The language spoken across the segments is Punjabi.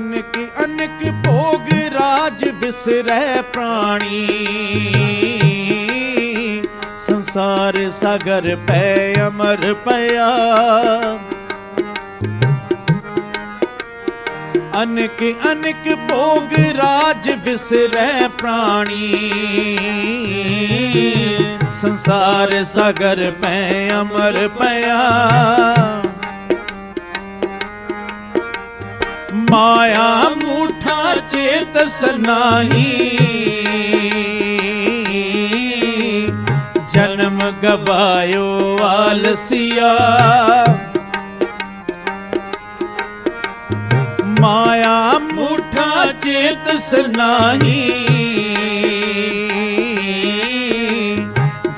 ਅਨਕ ਅਨਕ ਭੋਗ ਰਾਜ ਵਿਸਰੈ ਪ੍ਰਾਣੀ। ਸੰਸਾਰ ਸਾਗਰ ਪੈ ਅਮਰ ਪਿਆ। ਅਨਕ ਅਨਕ ਭੋਗ ਰਾਜ ਵਿਸਰੈ ਪ੍ਰਾਣੀ। ਸੰਸਾਰ ਸਾਗਰ ਪੈ ਅਮਰ ਪਿਆ। ਮਾਇਆ ਮੂਠਾ ਚੇਤਸ ਨਾਹੀ ਜਨਮ ਗਵਾਇਓ ਆਲਸੀਆ। ਮਾਇਆ ਮੂਠਾ ਚੇਤ ਨਾਹੀ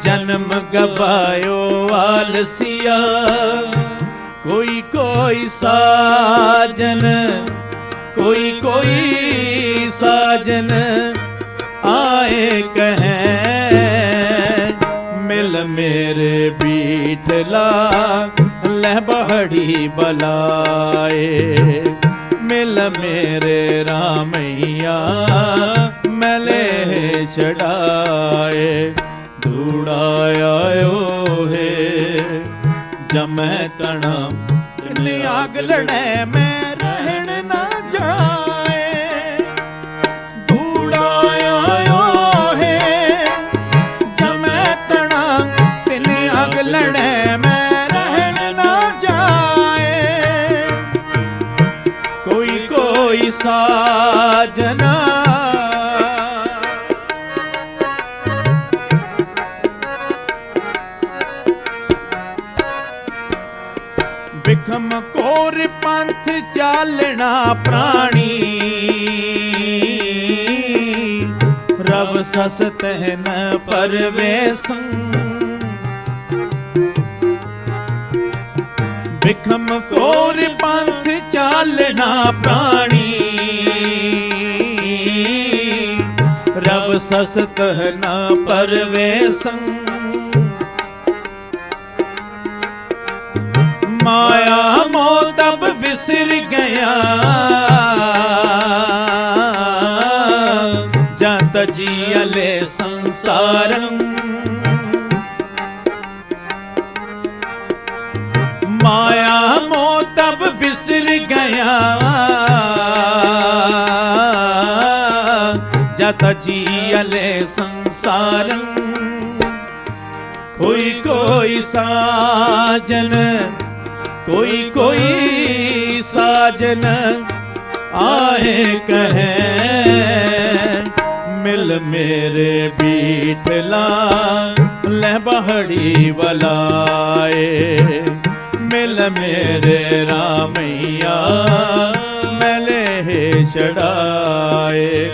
ਜਨਮ ਗਵਾਇਓ ਆਲਸੀਆ। ਕੋਈ ਕੋਈ ਸਾਜਨ ਕੋਈ ਕੋਈ ਸਾਜਨ ਆਏ ਕਹੈ, ਮਿਲ ਮੇਰੇ ਬੀਠਲਾ ਲੈ ਬਹੜੀ ਬਲਾਏ। ਮਿਲ ਮੇਰੇ ਰਾਮਈਆ ਮਲੇ ਛੜਾਏ ਦੂੜਾਇਓ ਹੈ, ਜਮੈ ਤਣਾ, ਕਿੰਨੇ ਆਗ ਲੜੈ ਮੈਂ। ਬਿਖਮ ਕੋਰ ਪੰਥ ਚਾਲਣਾ ਪ੍ਰਾਣੀ। ਰਵ ਸਸ ਤਹਿਨ ਪਰਵੇਸੰ। ਬਿਖਮ ਕੋਰ ਪੰਥ ਚਾਲਣਾ ਪ੍ਰਾਣੀ। ਰਵ ਸਸ ਤਹਿਨ ਪਰਵੇਸੰ। ਸਿਰ ਗਿਆ। ਜਤ ਜੀਅਲੇ ਸੰਸਾਰੰ। ਮਾਇਆ ਮੋਹ ਤਬ ਵਿਸਰ ਗਿਆ। ਜਤ ਜੀ ਜੀਅਲੇ ਸੰਸਾਰੰ। ਕੋਈ ਕੋਈ ਸਾਜਨ ਕੋਈ ਕੋਈ ਸਾਜਨ ਆਏ ਕਹੈ, ਮਿਲ ਮੇਰੇ ਬੀਠਲਾ ਲੈ ਬਹੜੀ ਬਲਾਏ ਮਿਲ ਮੇਰੇ ਰਾਮਈਆ ਮਲੇ ਛੜਾਏ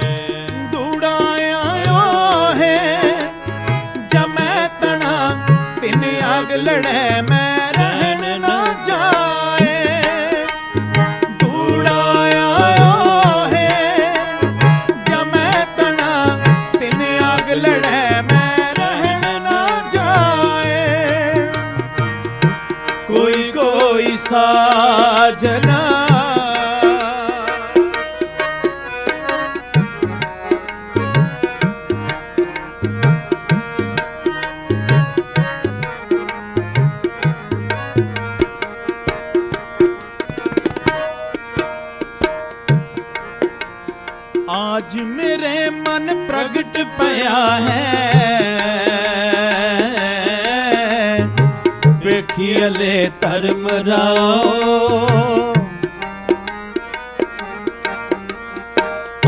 ਵੇਖੀਲੇ ਧਰਮ ਰਾਓ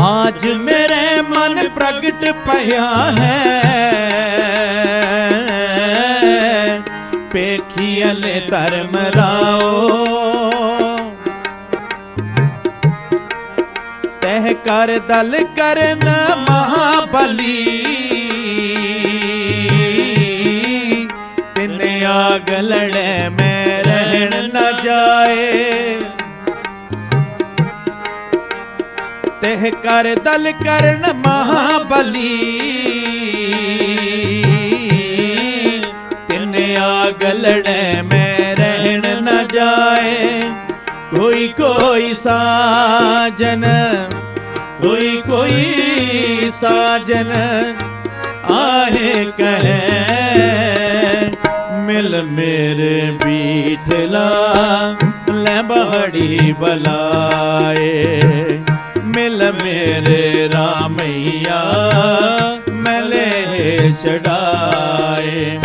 आज मेरे मन प्रगट पया है पेखियले धर्म राओ ਤਹਿ ਕਰ ਦਲ ਕਰਨ ਮਹਾਬਲੀ ਪਾਗਲੜ ਮੈਂ ਰਹਿਣ ਨਾ ਜਾਏ। ਤਹ ਕਰ ਦਲ ਕਰਨ ਮਹਾਬਲੀ। ਤਿੰਨੇ ਆਗਲੜੇ ਮੈਂ ਰਹਿਣ ਨਾ ਜਾਏ। ਕੋਈ ਕੋਈ ਸਾਜਨ, ਕੋਈ ਕੋਈ ਸਾਜਨ, ਆਹੇ ਮਿਲ ਮੇਰੇ ਬੀਠਲਾ ਲੈ ਬਹੜੀ ਬਲਾਏ। ਮਿਲ ਮੇਰੇ ਰਾਮਈਆ ਮਲੇ ਛਡਾਏ।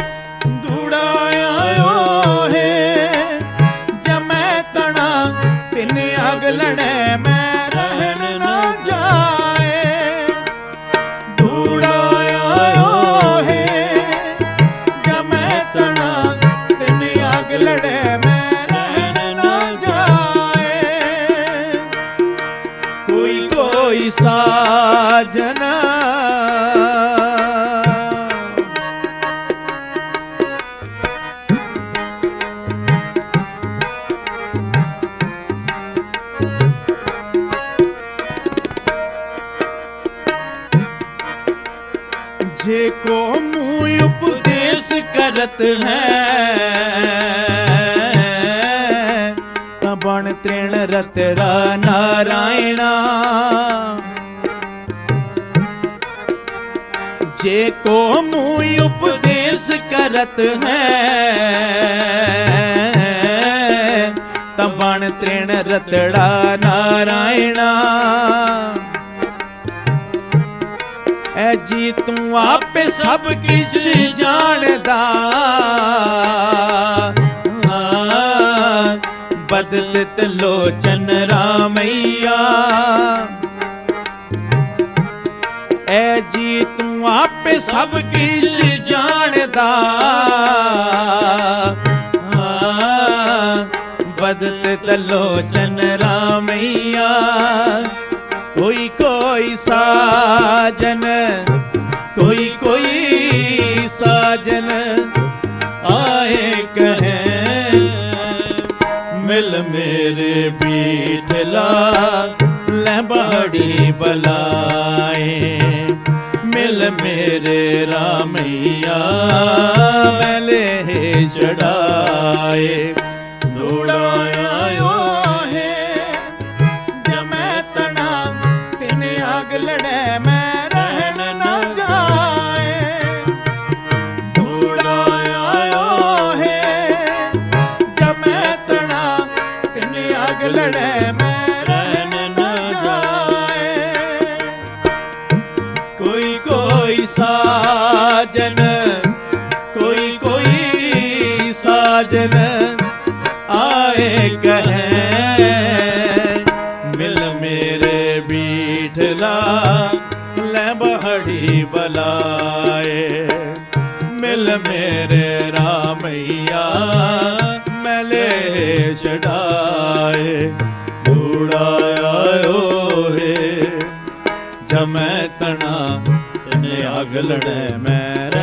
ਅਗਲਣੇ ਮੈਂ ਰਹਿਣ ਨਾ ਜਾ ਕੋਈ ਸਾਜਨ। ਜੇ ਕੋ ਮੂਇ ਉਪਦੇਸ਼ ਕਰਤ ਹੈ ਤ੍ਰਿਣ ਤ੍ਰਿਣ ਰਤ ਰਾ ਨਾਰਾਇਣਾ। ਜੇ ਕੋ ਮੂਇ ਉਪਦੇਸ਼ ਕਰਤ ਹੈ, ਤਾਂ ਬਣ ਤ੍ਰਿਣ ਰਤੜਾ ਨਾਰਾਇਣਾ। ਐ ਜੀ ਤੂੰ ਆਪੇ ਸਭ ਕੁਝ ਜਾਣਦਾ। ਤਿਤ ਲੋਚਨ ਰਾਮਈਆ। ਐ ਜੀ ਤੂੰ ਆਪੇ ਸਭ ਕਿਛ ਜਾਣਦਾ। ਬਦਤ ਤਲੋਚਨ ਰਾਮਈਆ, ਕੋਈ ਕੋਈ ਸਾਜਨ, ਕੋਈ ਕੋਈ ਸਾਜਨ, ਆਏ ਕਹੇ ਲਾਲ ਮੇਰੇ ਪੀਠ ਲਾਲ ਲੈ ਬਾੜੀ ਬਲਾਏ। ਮਿਲ ਮੇਰੇ ਰਾਮਈਆ ਮੈਲੇ ਚੜਾਏ। ਦੂੜਾਏ ਲੜੈ ਮੈਂ ਰਹਿਣ ਨਾ ਜਾਏ। ਕੋਈ ਕੋਈ ਸਾਜਨ, ਕੋਈ ਕੋਈ ਸਾਜਨ ਆਏ ਕਹੇ ਮਿਲ ਮੇਰੇ ਬੀਠਲਾ, ਲੈ ਬਹੜੀ ਬਲਾਏ। ਮਿਲ ਮੇਰੇ ਰਾਮਈਆ ਜਮੈ ਤਣਾ ਤਨੇ ਅਗ ਮੈਂ